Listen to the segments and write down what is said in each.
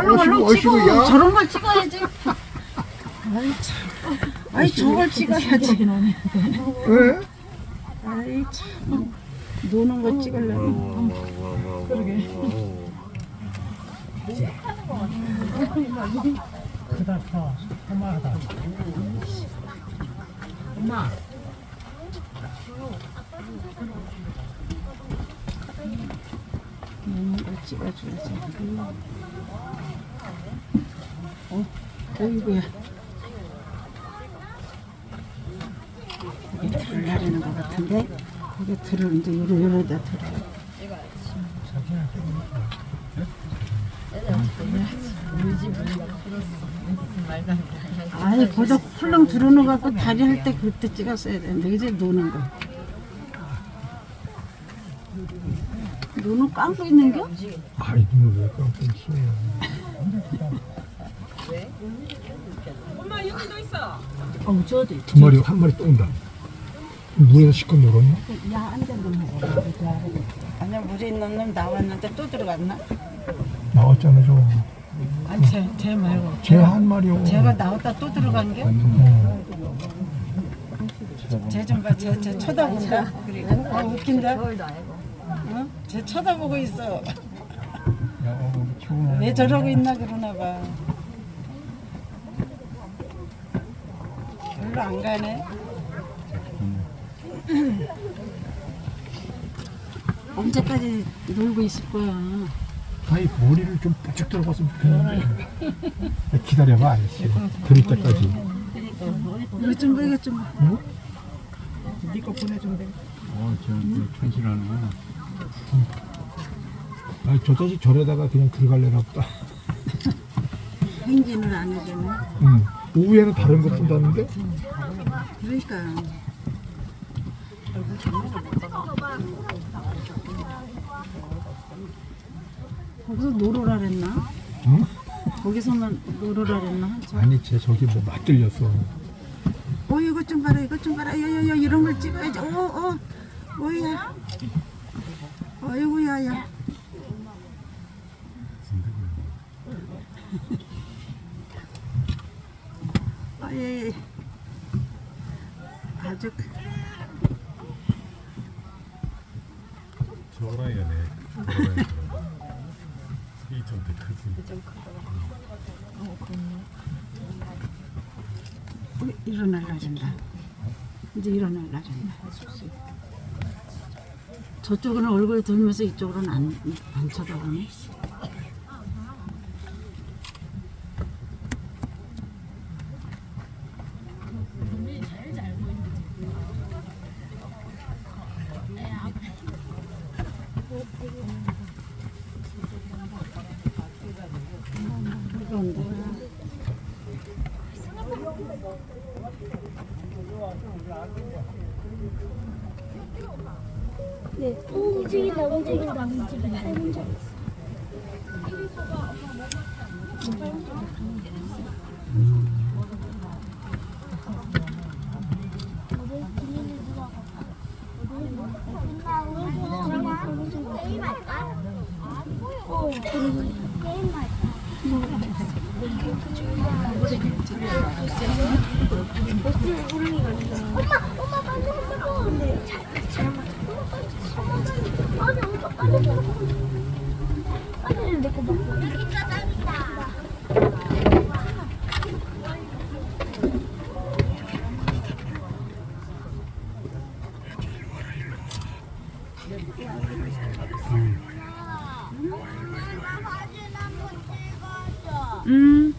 얼른 얼른 어이구, 찍어. 야. 저런 걸 찍어야지. 아이 참. 아이 저걸 찍어야지. 왜? 아이 참. 노는 거 찍으려면. 크다 커 꼬마하다 노는 걸 찍어줘야지. 어, 어이구야. 이게 들을 나르는 것 같은데 거기 들을 이제 요러 요러다 들어. 아니 보다 훌렁 들어오는 거 갖고 다리 할 때 그때 찍었어야 되는데 이제 노는 거. 눈은 감고 있는겨? 아이 눈을 왜 감고 있어? 어, 저 어디? 두 마리 한 마리 또 온다. 물에서 실컷 놀았나? 아니야 물에 있는 놈 나왔는데 또 들어갔나? 나왔잖아 저. 아니 쟤, 쟤 말고 쟤 한 마리요. 쟤가 나왔다 또 들어간 게? 어. 쟤 좀 봐, 쟤, 쟤 쳐다본다. 그리고 어, 웃긴다. 어? 쟤 쳐다보고 있어. 야, 어, 좋은 왜 저러고 있나 그러나 봐. 별로 안 가네. 언제까지 놀고 있을 거야? 아이 머리를 좀 부쩍 들어갔으면 좋겠는데. 기다려봐, 아저씨. 들을 때까지. 이거 좀 봐, 이거 좀 봐. 응? 니거 보내준대. 어, 저, 저 천실하는구나. 아, 저 자식 저래다가 그냥 들어갈래나 보다. 행진을 안 해주네. 응. 오후에는 다른 거 푼다는데? 그러니까. 거기서 놀으라 그랬나? 응? 거기서만 놀으라 그랬나? 저- 아니, 쟤 저기 뭐 맞들렸어. 어 이것 좀 봐라 이것 좀 봐라 야야야 이런 걸 찍어야지 어어 뭐야 어이구야 야 아예 아주 그- 저 호랑이가 내 호랑이 이좀 더 크지 어, 일어날라 된다. 이제 일어날라 된다. 저쪽은 얼굴 들면서 이쪽으로는 안, 안 쳐다보네 네, 움직인다, 움직인다, 움직인다, 움직인다. 게임 할까? 어, 게임 할까? 음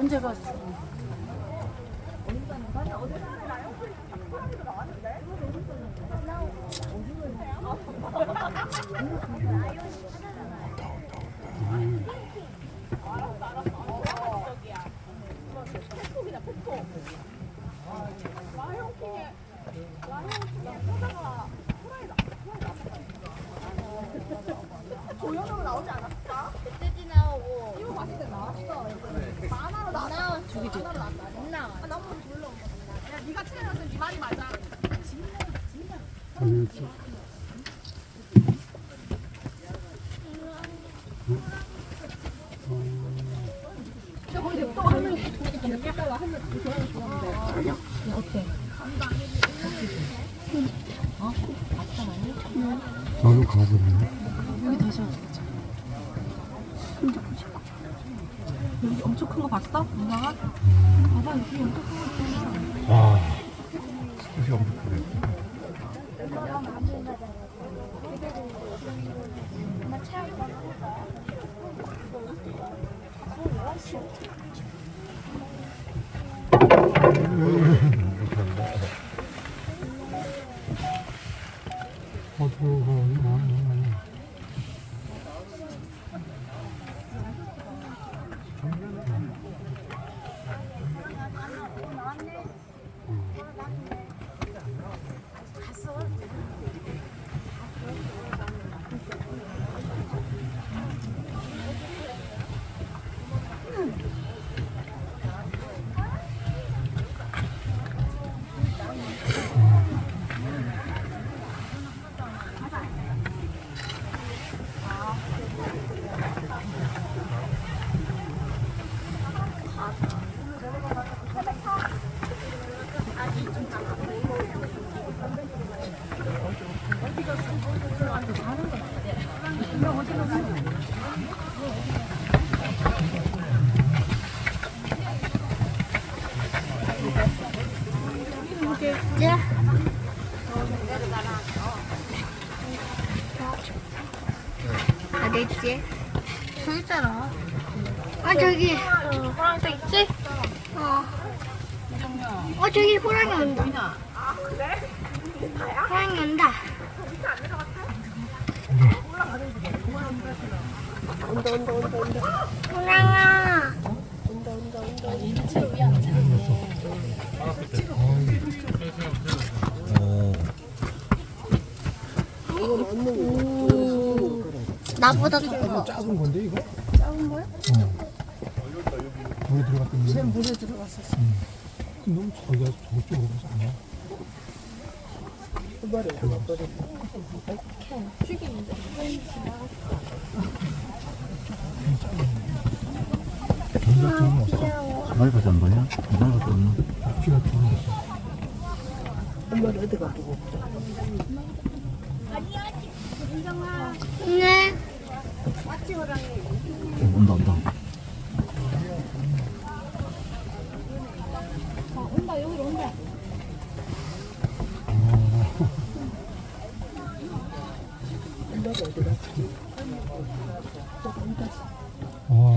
언제 갔어? 조연으로 멧돼지 나오고 이거 봤을 때 나왔어 만화로 나와 죽이 만화로 나왔다 안 나와 아 너무 졸라 야 네가 틀렸으면 네 말이 맞아 저- 나도 가보네. 여기 다시 와서 보자. 여기 엄청 큰 거 봤어? 누나가? 봐봐 여기 엄청 큰 어디 있지? 저기 있잖아. 아 저기. 호랑이 또 있지? 어. 어 저기 호랑이 온다. 아 그래? 호랑이 온다. 온다 온다 온다 온다. 호랑아. 나보다 더 커. 작은 건데 이거? 작은 거야? 어. 물에 들어갔던 게. 물에 들어갔었어. 너무 저기가 저쪽으로 가서 아니야? 전자증은 없어. 가만히 가지 안? 가만히 가지 않나? 앞뒤가 좀 있어. 네. 어, 온다 온다 와,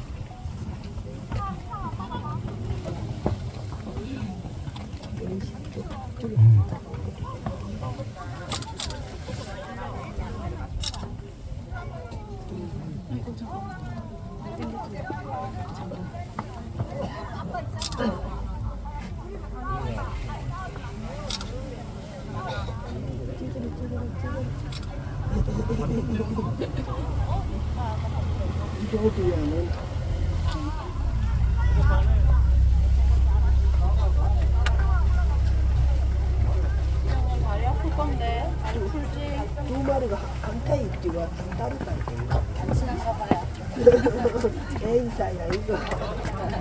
도비야는 두 마리가 한타에 있지가 따로 따로 같이 나가봐요. 애인사야 이거.